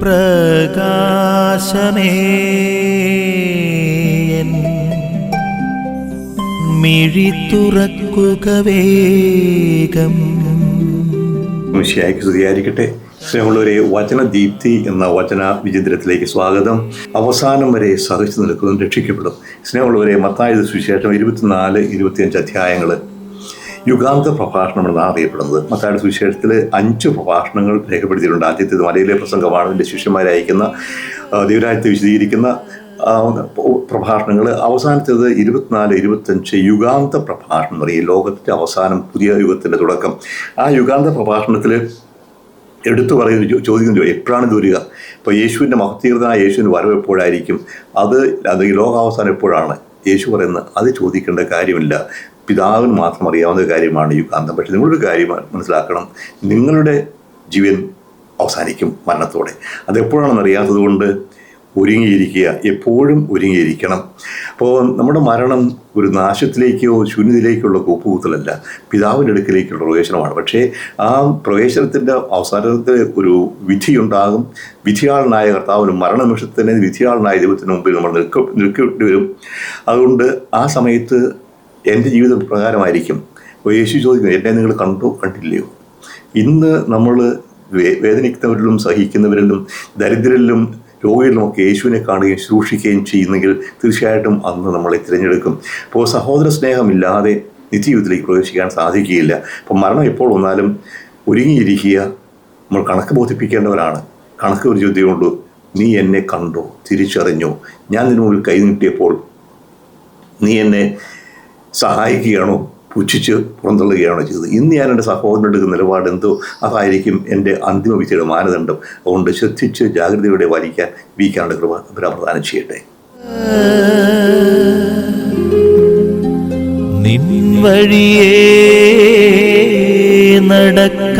പ്രകാശമേ. മിഴി തുറക്കുക വേഗം. സ്തുതിയായിരിക്കട്ടെ. സ്നേഹമുള്ളവരെ വചനദീപ്തി എന്ന വചന വിചിന്തനത്തിലേക്ക് സ്വാഗതം. അവസാനം വരെ സഹിച്ചു നിൽക്കുന്നതും രക്ഷിക്കപ്പെടും. സ്നേഹമുള്ളവരെ മത്തായ സുവിശേഷം ഇരുപത്തിനാല് ഇരുപത്തിയഞ്ച് അധ്യായങ്ങൾ യുഗാന്ത പ്രഭാഷണം എന്നാണ് അറിയപ്പെടുന്നത്. മത്തായുടെ സുവിശേഷത്തിൽ അഞ്ച് പ്രഭാഷണങ്ങൾ രേഖപ്പെടുത്തിയിട്ടുണ്ട്. ആദ്യത്തെ മലയിലെ പ്രസംഗമാണ്. എന്റെ ശിഷ്യന്മാരെ അയക്കുന്ന ദൈവരാജ്യത്തെ വിശദീകരിക്കുന്ന പ്രഭാഷണങ്ങൾ. അവസാനത്തേത് ഇരുപത്തിനാല് ഇരുപത്തഞ്ച് യുഗാന്ത പ്രഭാഷണം എന്ന് പറയും. ലോകത്തിന്റെ അവസാനം പുതിയ യുഗത്തിന്റെ തുടക്കം. ആ യുഗാന്ത പ്രഭാഷണത്തിൽ എടുത്തു പറയുന്ന ചോദിക്കുന്ന എപ്പോഴാണ് ഇത് വരിക? ഇപ്പോൾ യേശുവിന്റെ മഹത്തീകൃതനായ യേശുവിന്റെ വരവ് എപ്പോഴായിരിക്കും? അത് അത് ലോകാവസാനം എപ്പോഴാണ്? യേശു പറയുന്നത് അത് ചോദിക്കേണ്ട കാര്യമില്ല. പിതാവിന് മാത്രം അറിയാവുന്ന കാര്യമാണ് യുഗാന്തം പക്ഷെ നിങ്ങളൊരു കാര്യം മനസ്സിലാക്കണം. നിങ്ങളുടെ ജീവൻ അവസാനിക്കും മരണത്തോടെ. അതെപ്പോഴാണെന്ന് അറിയാത്തത് കൊണ്ട് ഒരുങ്ങിയിരിക്കുക. എപ്പോഴും ഒരുങ്ങിയിരിക്കണം. അപ്പോൾ നമ്മുടെ മരണം ഒരു നാശത്തിലേക്കോ ശൂന്യതയിലേക്കുള്ള കൂപ്പുകൂത്തലല്ല പിതാവിന്റെ അടുക്കിലേക്കുള്ള പ്രവേശനമാണ്. പക്ഷേ ആ പ്രവേശനത്തിന്റെ അവസാനത്തിൽ ഒരു വിധിയുണ്ടാകും. വിധിയാളനായ മരണ മരണനിമിഷത്തിന് വിധിയാളനായ ദൈവത്തിന് മുമ്പിൽ നമ്മൾ നിൽക്ക നിൽക്കേണ്ടി വരും. അതുകൊണ്ട് ആ സമയത്ത് എന്റെ ജീവിതം പ്രകാരമായിരിക്കും. യേശു ചോദിക്കുന്നു എന്നെ നിങ്ങൾ കണ്ടോ കണ്ടില്ലയോ? ഇന്ന് നമ്മൾ വേദനിക്കുന്നവരിലും സഹിക്കുന്നവരിലും ദരിദ്രരിലും രോഗികളിലും ഒക്കെ യേശുവിനെ കാണുകയും ശുശ്രൂഷിക്കുകയും ചെയ്യുന്നെങ്കിൽ തീർച്ചയായിട്ടും അന്ന് നമ്മളെ തിരഞ്ഞെടുക്കും. അപ്പോൾ സഹോദര സ്നേഹമില്ലാതെ നിത്യജീവിതത്തിലേക്ക് പ്രവേശിക്കാൻ സാധിക്കുകയില്ല. അപ്പം മരണം എപ്പോൾ വന്നാലും ഒരുങ്ങിയിരിക്കുക നമ്മൾ കണക്ക് ബോധിപ്പിക്കേണ്ടവരാണ്. കണക്ക് ഒരു ചോദ്യമുണ്ട് നീ എന്നെ കണ്ടോ? തിരിച്ചറിഞ്ഞോ? ഞാൻ നിന്നു മുമ്പിൽ കൈ നീട്ടിയപ്പോൾ നീ എന്നെ സഹായിക്കുകയാണോ? പുച്ഛിച്ച് പുറന്തള്ളുകയാണോ ചെയ്തത്? ഇന്ന് ഞാൻ എന്റെ സഹോദരൻ എടുക്കുന്ന നിലപാട് എന്തോ അതായിരിക്കും എന്റെ അന്തിമ വിധിയുടെ മാനദണ്ഡം. അതുകൊണ്ട് ശ്രദ്ധിച്ച് ജാഗ്രതയോടെ വലിക്കാൻ വീക്കാനുള്ള കൃപ പ്രധാനം ചെയ്യട്ടെ. നിൻ നടക്ക